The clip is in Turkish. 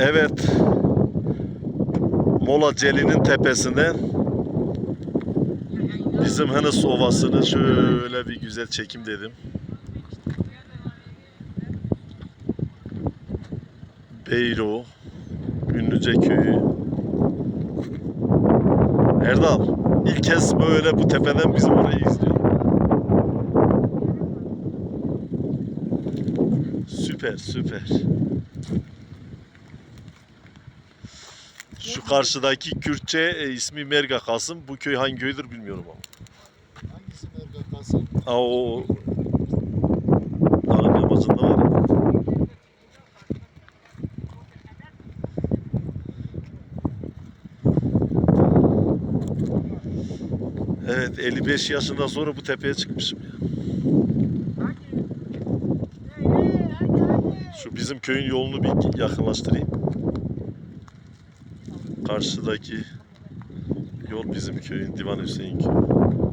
Evet. Mola Celi'nin tepesinden bizim Hınıs Ovası'nı şöyle bir güzel çekim dedim. Beyro, Ünlüce Köyü. Erdal, ilk kez böyle bu tepeden bizim orayı izliyor. Süper, süper. Şu karşıdaki Kürtçe e, ismi Merga Kasım. Bu köy hangi köydür bilmiyorum ama. Hangisi Merga Kasım? Aa, o dağın yamacında var ya. Evet 55 yaşından sonra bu tepeye çıkmışım ya. Şu bizim köyün yolunu bir yakınlaştırayım. Karşıdaki yol bizim köyün Divan Hüseyin köyü.